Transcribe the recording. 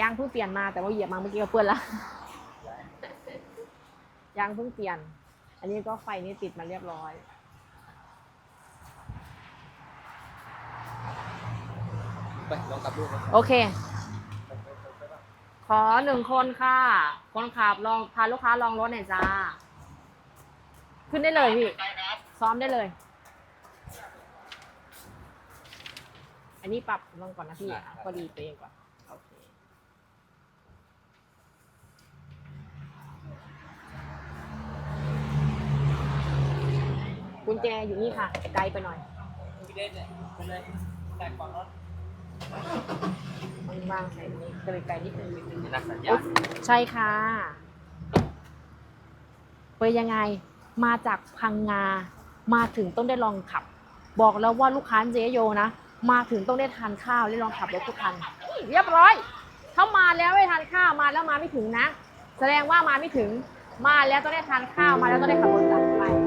ยางเพิ่งเปลี่ยนมาแต่ว่าเหยียบมาเมื่อกี้ก็เปื้อนละยางเพิ่งเปลี่ยน อันนี้ก็ไฟนี่ติดมาเรียบร้อย ไปลองกลับรูปนะโอเค ขอหนึ่งคนค่ะ คนขับลองพาลูกค้าลองรถหน่อยจ้า ขึ้นได้เลยพี่ ซ้อมได้เลย อันนี้ปรับลงก่อนนะพี่อะพอดีตัวเองก่อน โอเค กุญแจอยู่นี่ค่ะ ไกลไปหน่อยพี่เด่นเนี่ยไปเลยแต่ก่อนรถวางๆใส่นี่ไกลไกลๆนิดนึงมีนักสัญญาณใช่ค่ะเป็นยังไง มาจากพังงา มาถึงต้องได้ลองขับ บอกแล้วว่าลูกค้าเจโยนะ มาถึงต้องได้ทานข้าวได้ลองขับรถทุกคันนี่เรียบร้อยถ้ามาแล้วไม่ทานข้าวมาแล้วมาไม่ถึงนะ แสดงว่ามาไม่ถึง มาแล้วต้องได้ทานข้าวมาแล้วต้องได้ขับรถจ้ะ